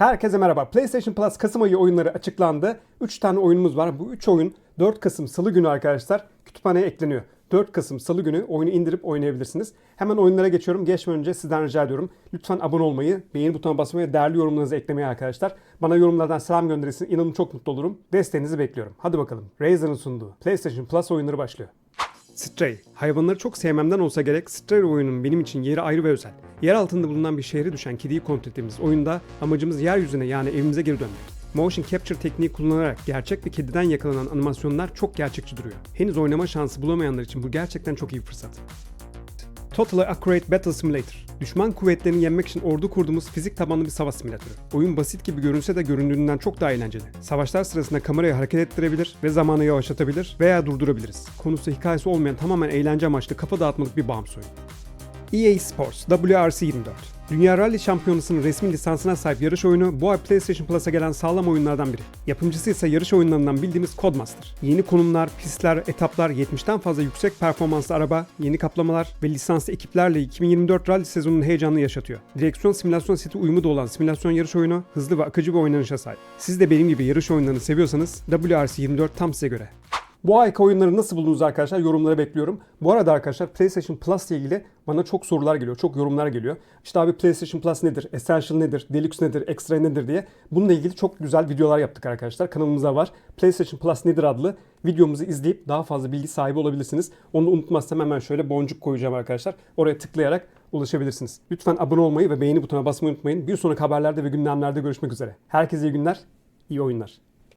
Herkese merhaba. PlayStation Plus Kasım ayı oyunları açıklandı. 3 tane oyunumuz var. Bu 3 oyun 4 Kasım Salı günü arkadaşlar kütüphaneye ekleniyor. 4 Kasım Salı günü oyunu indirip oynayabilirsiniz. Hemen oyunlara geçiyorum. Geçmeden önce sizden rica ediyorum. Lütfen abone olmayı, beğeni butonuna basmayı değerli yorumlarınızı eklemeyi arkadaşlar. Bana yorumlardan selam gönderirsin. İnanın çok mutlu olurum. Desteğinizi bekliyorum. Hadi bakalım. Razer'ın sunduğu PlayStation Plus oyunları başlıyor. Stray. Hayvanları çok sevmemden olsa gerek Stray oyunun benim için yeri ayrı ve özel. Yer altında bulunan bir şehre düşen kediyi kontrol ettiğimiz oyunda amacımız yeryüzüne yani evimize geri dönmek. Motion Capture tekniği kullanarak gerçek bir kediden yakalanan animasyonlar çok gerçekçi duruyor. Henüz oynama şansı bulamayanlar için bu gerçekten çok iyi bir fırsat. Totally Accurate Battle Simulator. Düşman kuvvetlerini yenmek için ordu kurduğumuz fizik tabanlı bir savaş simülatörü. Oyun basit gibi görünse de göründüğünden çok daha eğlenceli. Savaşlar sırasında kamerayı hareket ettirebilir ve zamanı yavaşlatabilir veya durdurabiliriz. Konusu hikayesi olmayan tamamen eğlence amaçlı kafa dağıtmalık bir bağımsız oyun. EA Sports WRC 24. Dünya Rally Şampiyonası'nın resmi lisansına sahip yarış oyunu bu ay PlayStation Plus'a gelen sağlam oyunlardan biri. Yapımcısı ise yarış oyunlarından bildiğimiz Codemaster. Yeni konumlar, pistler, etaplar, 70'ten fazla yüksek performanslı araba, yeni kaplamalar ve lisanslı ekiplerle 2024 Rally sezonunun heyecanını yaşatıyor. Direksiyon simülasyon seti uyumu da olan simülasyon yarış oyunu hızlı ve akıcı bir oynanışa sahip. Siz de benim gibi yarış oyunlarını seviyorsanız WRC 24 tam size göre. Bu ayki oyunları nasıl buldunuz arkadaşlar? Yorumlara bekliyorum. Bu arada arkadaşlar PlayStation Plus ile ilgili bana çok sorular geliyor, çok yorumlar geliyor. İşte abi PlayStation Plus nedir, Essential nedir, Deluxe nedir, Extra nedir diye. Bununla ilgili çok güzel videolar yaptık arkadaşlar. Kanalımızda var. PlayStation Plus nedir adlı videomuzu izleyip daha fazla bilgi sahibi olabilirsiniz. Onu unutmazsam hemen şöyle boncuk koyacağım arkadaşlar. Oraya tıklayarak ulaşabilirsiniz. Lütfen abone olmayı ve beğeni butonuna basmayı unutmayın. Bir sonraki haberlerde ve gündemlerde görüşmek üzere. Herkese iyi günler, iyi oyunlar.